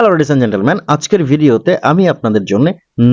Hello ladies and gentleman আজকের ভিডিওতে আমি আপনাদের জন্য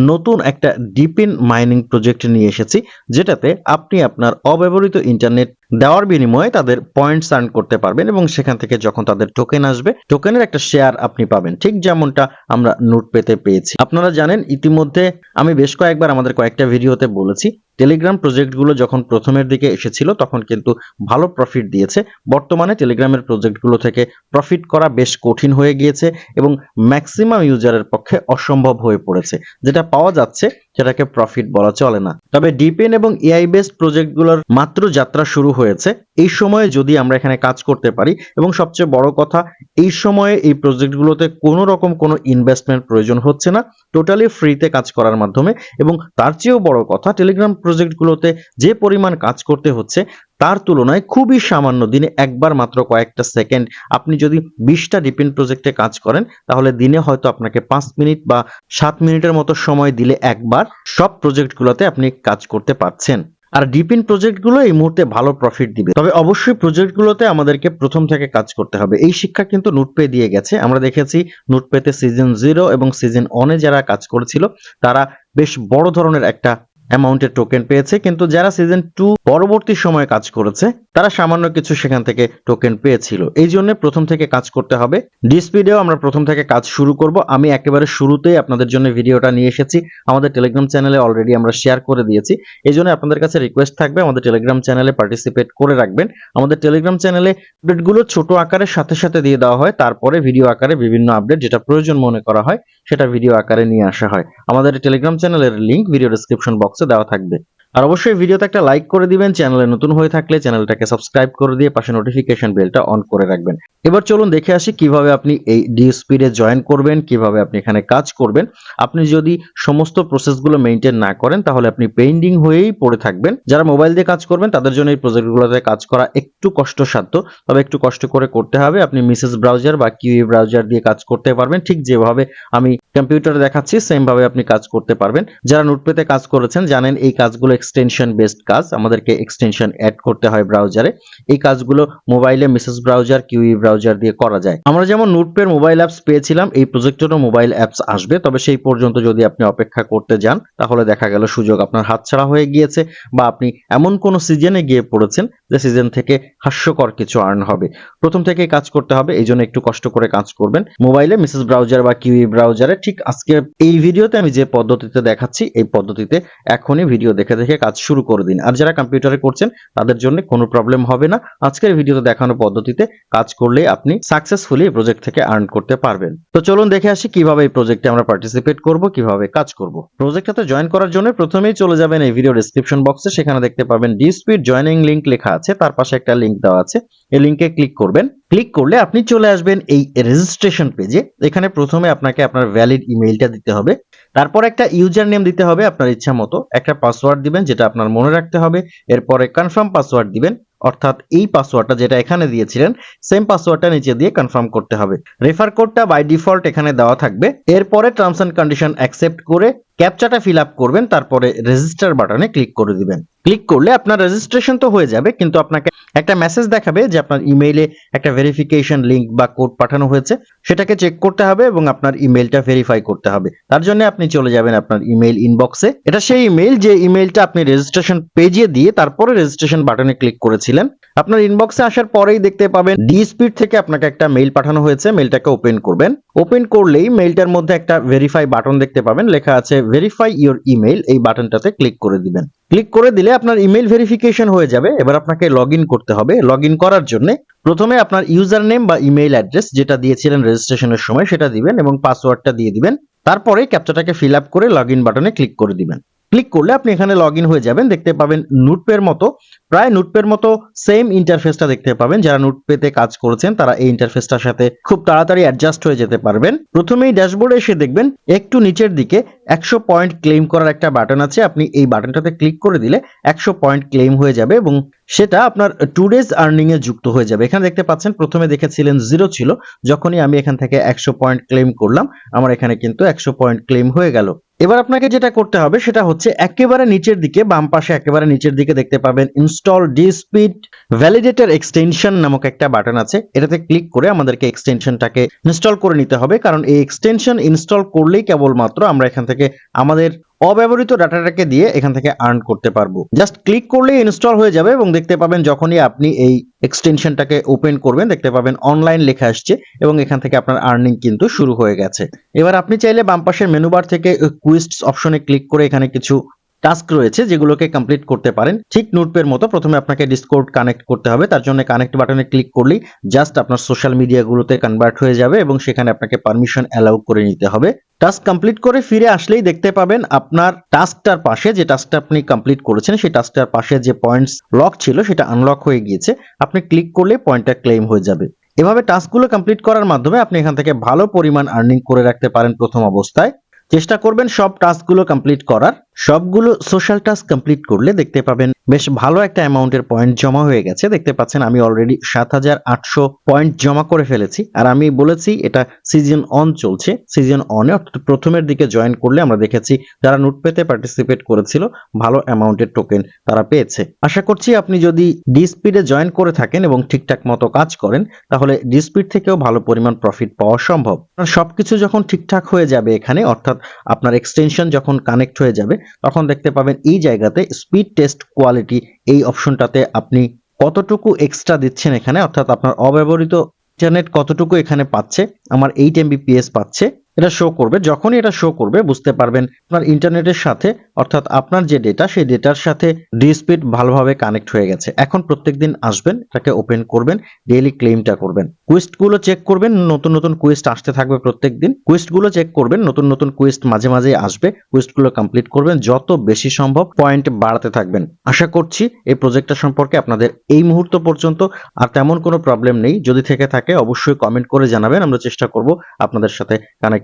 নতুন একটা ডিপিন মাইনিং প্রজেক্ট নিয়ে এসেছি, যেটাতে আপনি আপনার অব্যবহৃত ইন্টারনেট দেওয়ার বিনিময়ে তাদের পয়েন্টস আর্ন করতে পারবেন এবং সেখান থেকে যখন তাদের টোকেন আসবে টোকেনের একটা শেয়ার আপনি পাবেন। ঠিক যেমনটা আমরা নোট পেতে পেয়েছি। আপনারা জানেন, ইতিমধ্যে আমি বেশ কয়েকবার আমাদের কয়েকটা ভিডিওতে বলেছি টেলিগ্রাম প্রজেক্টগুলো যখন প্রথমের দিকে এসেছিল, তখন কিন্তু ভালো প্রফিট দিয়েছে। বর্তমানে টেলিগ্রামের প্রজেক্টগুলো থেকে প্রফিট করা বেশ কঠিন হয়ে গিয়েছে এবং ম্যাক্সিমাম ইউজারের পক্ষে অসম্ভব হয়ে পড়েছে। যেটা পাওয়া যাচ্ছে, সেটাকে প্রফিট বলা চলে না। তবে ডিপেন এবং এআই বেসড প্রজেক্টগুলোর মাত্র যাত্রা শুরু হয়েছে। এই সময়ে যদি আমরা এখানে কাজ করতে পারি, এবং সবচেয়ে বড় কথা, এই সময়ে এই প্রজেক্টগুলোতে কোনো রকম কোনো ইনভেস্টমেন্ট প্রয়োজন হচ্ছে না টোটালি ফ্রিতে কাজ করার মাধ্যমে, এবং তার চেয়েও বড় কথা টেলিগ্রাম প্রজেক্টগুলোতে যে পরিমাণ কাজ করতে হচ্ছে, তার তুলনায় খুবই সামান্য দিনে একবার মাত্র কয়েকটা সেকেন্ড আপনি যদি বিশটা ডিপেন্ড প্রজেক্টে কাজ করেন, তাহলে দিনে হয়তো আপনাকে পাঁচ মিনিট বা সাত মিনিটের মতো সময় দিলে একবার সব প্রজেক্টগুলোতে আপনি কাজ করতে পারছেন। আর ডিপিন প্রজেক্টগুলো এই মুহূর্তে ভালো প্রফিট দিবে। তবে অবশ্যই প্রজেক্টগুলোতে আমাদেরকে প্রথম থেকে কাজ করতে হবে। এই শিক্ষা কিন্তু নোটপে দিয়ে গেছে। আমরা দেখেছি নোটপেতে সিজন জিরো এবং সিজন ওয়ানে যারা কাজ করেছিল, তারা বেশ বড় ধরনের একটা অ্যামাউন্টের টোকেন পেয়েছে, কিন্তু যারা সিজন টু পরবর্তী সময়ে কাজ করেছে, তারা সামান্য কিছু সেখান থেকে টোকেন পেয়েছিল। এই জন্য প্রথম থেকে কাজ করতে হবে। ডিসপিডেও আমরা প্রথম থেকে কাজ শুরু করব। আমি একেবারে শুরুতেই আপনাদের জন্য ভিডিওটা নিয়ে এসেছি। আমাদের টেলিগ্রাম চ্যানেলে অলরেডি আমরা শেয়ার করে দিয়েছি। এই জন্য আপনাদের কাছে রিকোয়েস্ট থাকবে, আমাদের টেলিগ্রাম চ্যানেলে পার্টিসিপেট করে রাখবেন। আমাদের টেলিগ্রাম চ্যানেলে আপডেটগুলো ছোট আকারের সাথে সাথে দিয়ে দেওয়া হয়। তারপরে ভিডিও আকারে বিভিন্ন আপডেট যেটা প্রয়োজন মনে করা হয়, সেটা ভিডিও আকারে নিয়ে আসা হয়। আমাদের টেলিগ্রাম চ্যানেলের লিঙ্ক ভিডিও ডেসক্রিপশন বক্সে দেওয়া থাকবে। আর অবশ্যই ভিডিওতে একটা লাইক করে দিবেন চ্যানেলে নতুন হয়ে থাকলে চ্যানেলটাকে সাবস্ক্রাইব করে দিয়ে পাশে নোটিফিকেশন বেলটা অন করে রাখবেন। এবার চলুন দেখে আসি কীভাবে আপনি এই ডিএসপিডে জয়েন করবেন, কীভাবে আপনি এখানে কাজ করবেন। আপনি যদি সমস্ত প্রসেসগুলো মেনটেন না করেন, তাহলে আপনি পেন্ডিং হয়েই পড়ে থাকবেন। যারা মোবাইল দিয়ে কাজ করবেন, তাদের জন্য এই প্রজেক্টগুলোতে কাজ করা একটু কষ্টসাধ্য। তবে একটু কষ্ট করে করতে হবে, আপনি মিসেস ব্রাউজার বা কিউই ব্রাউজার দিয়ে কাজ করতে পারবেন। ঠিক যেভাবে আমি কম্পিউটারে দেখাচ্ছি সেম ভাবে আপনি কাজ করতে পারবেন। যারা নোটপেতে কাজ করেছেন, জানেন এই কাজগুলো এক্সটেনশন বেসড কাজ। আমাদেরকে এক্সটেনশন অ্যাড করতে হয় ব্রাউজারে এই কাজগুলো মোবাইলে মিসেস ব্রাউজার কিউই ব্রাউজার দিয়ে করা যায়। আমরা যেমন নোটপের মোবাইল অ্যাপস পেয়েছিলাম, এই প্রজেক্টেরও মোবাইল অ্যাপস আসবে। তবে সেই পর্যন্ত যদি আপনি অপেক্ষা করতে যান, তাহলে দেখা গেল সুযোগ আপনার হাতছাড়া হয়ে গিয়েছে বা আপনি এমন কোনো সিজনে গিয়ে পড়েছেন যে সিজন থেকে হাস্যকর কিছু আর্ন হবে। প্রথম থেকে কাজ করতে হবে, এই জন্য একটু কষ্ট করে কাজ করবেন। মোবাইলে মিসেস ব্রাউজার বা কিউই ব্রাউজারে ঠিক আজকে এই ভিডিওতে আমি যে পদ্ধতিতে দেখাচ্ছি, এই পদ্ধতিতে এখনই ভিডিও দেখে দেখে কাজ শুরু করে দিন। আর যারা কম্পিউটারে করছেন, তাদের জন্য কোনো প্রবলেম হবে না। আজকের ভিডিওতে দেখানো পদ্ধতিতে কাজ করলে আপনি সাকসেসফুলি এই প্রজেক্ট থেকে আর্ন করতে পারবেন। তো চলুন দেখে আসি, কীভাবে এই প্রজেক্টে আমরা পার্টিসিপেট করব, কীভাবে কাজ করব। প্রজেক্টটাতে জয়েন করার জন্য প্রথমেই চলে যাবেন এই ভিডিও ডিসক্রিপশন বক্সে সেখানে দেখতে পাবেন ডি স্পিড জয়েনিং লিংক লেখা আছে, তার পাশে একটা লিংক দেওয়া আছে। এই লিংকে ক্লিক করবেন। ক্লিক করলে আপনি চলে আসবেন এই রেজিস্ট্রেশন পেজে এখানে প্রথমে আপনাকে আপনার ভ্যালিড ইমেইলটা দিতে হবে। তারপর একটা ইউজার নেম দিতে হবে আপনার ইচ্ছা মতো একটা পাসওয়ার্ড দিবেন, যেটা আপনার মনে রাখতে হবে। এরপরে কনফার্ম পাসওয়ার্ড দিবেন। অর্থাৎ এই পাসওয়ার্ডটা যেটা এখানে দিয়েছিলেন সেম পাসওয়ার্ডটা নিচে দিয়ে কনফার্ম করতে হবে। রেফার কোডটা বাই ডিফল্ট এখানে দেওয়া থাকবে। এরপরে টার্মস এন্ড কন্ডিশন অ্যাকসেপ্ট করে ক্যাপচাটা ফিল আপ করবেন, তারপরে রেজিস্টার বাটনে ক্লিক করে দিবেন। ক্লিক করলে আপনার রেজিস্ট্রেশন তো হয়ে যাবে, কিন্তু আপনাকে একটা মেসেজ দেখাবে যে আপনার ইমেইলে একটা ভেরিফিকেশন লিংক বা কোড পাঠানো হয়েছে, সেটাকে চেক করতে হবে এবং আপনার ইমেইলটা ভেরিফাই করতে হবে। তার জন্য আপনি চলে যাবেন আপনার ইমেইল ইনবক্সে এটা সেই ইমেইল যে ইমেইলটা আপনি রেজিস্ট্রেশন পেজে দিয়ে তারপরে রেজিস্ট্রেশন বাটনে ক্লিক করেছিলেন। আপনার ইনবক্সে আসার পরেই দেখতে পাবেন ডি স্পিড থেকে আপনাকে একটা মেইল পাঠানো হয়েছে। মেইলটাকে ওপেন করবেন। ওপেন করলেই মেইলটার মধ্যে একটা ভেরিফাই বাটন দেখতে পাবেন। লেখা আছে ভেরিফাই ইওর ইমেইল এই বাটনটাতে ক্লিক করে দিবেন। ক্লিক করে দিলে আপনার ইমেইল ভেরিফিকেশন হয়ে যাবে। এবার আপনাকে লগ করতে হবে। লগ করার জন্য প্রথমে আপনার ইউজার নেম বা ইমেইল অ্যাড্রেস যেটা দিয়েছিলেন রেজিস্ট্রেশনের সময়, সেটা দিবেন এবং পাসওয়ার্ডটা দিয়ে দিবেন। তারপরে ক্যাপচাটাকে ফিল আপ করে লগ বাটনে ক্লিক করে দিবেন। ক্লিক করলে আপনি এখানে লগ হয়ে যাবেন। দেখতে পাবেন নোটপের মতো। প্রায় নোটপের মতো সেম ইন্টারফেসটা দেখতে পাবেন। যারা নোটপেতে কাজ করেছেন, তারা এই ইন্টারফেসটার সাথে খুব তাড়াতাড়ি অ্যাডজাস্ট হয়ে যেতে পারবেন। প্রথমেই ড্যাশবোর্ডে এসে দেখবেন, একটু নিচের দিকে একশো পয়েন্ট ক্লেম করার একটা বাটন আছে। আপনি এই বাটনটাতে ক্লিক করে দিলে একশো পয়েন্ট ক্লেম হয়ে যাবে এবং সেটা আপনার টু ডেজ আর্নিং এ যুক্ত হয়ে যাবে। এখানে দেখতে পাচ্ছেন, প্রথমে দেখেছিলেন জিরো ছিল। যখনই আমি এখান থেকে একশো পয়েন্ট ক্লেম করলাম, আমার এখানে কিন্তু একশো পয়েন্ট ক্লেম হয়ে গেল। এবার আপনাকে যেটা করতে হবে, সেটা হচ্ছে একেবারে নিচের দিকে, বাম পাশে একেবারে নিচের দিকে দেখতে পাবেন install D speed validator extension নামক একটা বাটন আছে। এটাতে ক্লিক করে আমাদেরকে এক্সটেনশনটাকে ইনস্টল করে নিতে হবে। কারণ এই এক্সটেনশন ইনস্টল করলেই কেবলমাত্র আমরা এখান থেকে আমাদের অব্যবহৃত ডাটাটাকে দিয়ে এখান থেকে আর্ন করতে পারব। জাস্ট ক্লিক করলে ইনস্টল হয়ে যাবে এবং দেখতে পাবেন যখনই আপনি এই এক্সটেনশনটাকে ওপেন করবেন, দেখতে পাবেন অনলাইন লেখা আসছে এবং এখান থেকে আপনার আর্নিং কিন্তু শুরু হয়ে গেছে। এবার আপনি চাইলে বাম পাশের মেনু বার থেকে কুইস্ট অপশনে ক্লিক করে এখানে কিছু টাস্ক রয়েছে যেগুলোকে কমপ্লিট করতে পারেন। ঠিক নোটপের মতো প্রথমে আপনাকে ডিসকোড কানেক্ট করতে হবে। তার জন্য কানেক্ট বাটনে ক্লিক করলেই জাস্ট আপনার সোশ্যাল মিডিয়াগুলোতে কনভার্ট হয়ে যাবে এবং সেখানে আপনাকে পারমিশন অ্যালাউ করে নিতে হবে। টাস্ক কমপ্লিট করে ফিরে আসলেই দেখতে পাবেন আপনার টাস্কটার পাশে যে টাস্কটা আপনি কমপ্লিট করেছেন, সেই টাস্কটার পাশে যে পয়েন্টস লক ছিল সেটা আনলক হয়ে গিয়েছে। আপনি ক্লিক করলে পয়েন্টটা ক্লেম হয়ে যাবে। এভাবে টাস্কগুলো কমপ্লিট করার মাধ্যমে আপনি এখান থেকে ভালো পরিমাণ আর্নিং করে রাখতে পারেন প্রথম অবস্থায়। চেষ্টা করবেন সব টাস্কগুলো কমপ্লিট করার। সবগুলো সোশ্যাল টাস্ক কমপ্লিট করলে দেখতে পাবেন বেশ ভালো একটা অ্যামাউন্টের পয়েন্ট জমা হয়ে গেছে। দেখতে পাচ্ছেন আমি অলরেডি সাত হাজার আটশো পয়েন্ট জমা করে ফেলেছি। আর আমি বলেছি এটা সিজন অন চলছে। সিজন অনে অর্থাৎ প্রথমের দিকে জয়েন করলে আমরা দেখেছি যারা নোট পেতে পার্টিসিপেট করেছিল, ভালো অ্যামাউন্টের টোকেন তারা পেয়েছে। আশা করছি আপনি যদি ডিসপিডে জয়েন করে থাকেন এবং ঠিকঠাক মতো কাজ করেন, তাহলে ডিসপিড থেকেও ভালো পরিমাণ প্রফিট পাওয়া সম্ভব। সবকিছু যখন ঠিকঠাক হয়ে যাবে এখানে, অর্থাৎ আপনার এক্সটেনশন যখন কানেক্ট হয়ে যাবে তখন দেখতে পাবেন এই জায়গাতে স্পিড টেস্ট কোয়ালিটি এই অপশনটাতে আপনি কতটুকু এক্সট্রা দিচ্ছেন এখানে? অর্থাৎ আপনার অব্যবহৃত ইন্টারনেট কতটুকু এখানে পাচ্ছে? আমার এইট এমবিপিএস পাচ্ছে। এটা শো করবে। যখনই এটা শো করবে, বুঝতে পারবেন আপনার ইন্টারনেটের সাথে, অর্থাৎ আপনার যে ডেটা সেই ডেটার সাথে ডি স্পিড ভালোভাবে কানেক্ট হয়ে গেছে। এখন প্রত্যেকদিন আসবেন, এটাকে ওপেন করবেন ডেইলি ক্লেমটা করবেন। কুইস্টগুলো চেক করবেন, নতুন নতুন কুইস্ট আসতে থাকবে প্রত্যেকদিন। কুইস্টগুলো চেক করবেন, নতুন নতুন কুইস্ট মাঝে মাঝে আসবে। কুইস্টগুলো কমপ্লিট করবেন, যত বেশি সম্ভব পয়েন্ট বাড়াতে থাকবেন। আশা করছি এই প্রজেক্টটা সম্পর্কে আপনাদের এই মুহূর্ত পর্যন্ত আর তেমন কোনো প্রবলেম নেই। যদি থেকে থাকে, অবশ্যই কমেন্ট করে জানাবেন, আমরা চেষ্টা করব আপনাদের সাথে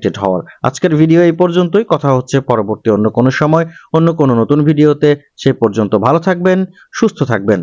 কানেক্টেড হওয়ার। আজকের ভিডিও এই পর্যন্তই। কথা হচ্ছে পরবর্তী অন্য কোনো সময়, অন্য কোনো নতুন ভিডিওতে সে পর্যন্ত ভালো থাকবেন, সুস্থ থাকবেন।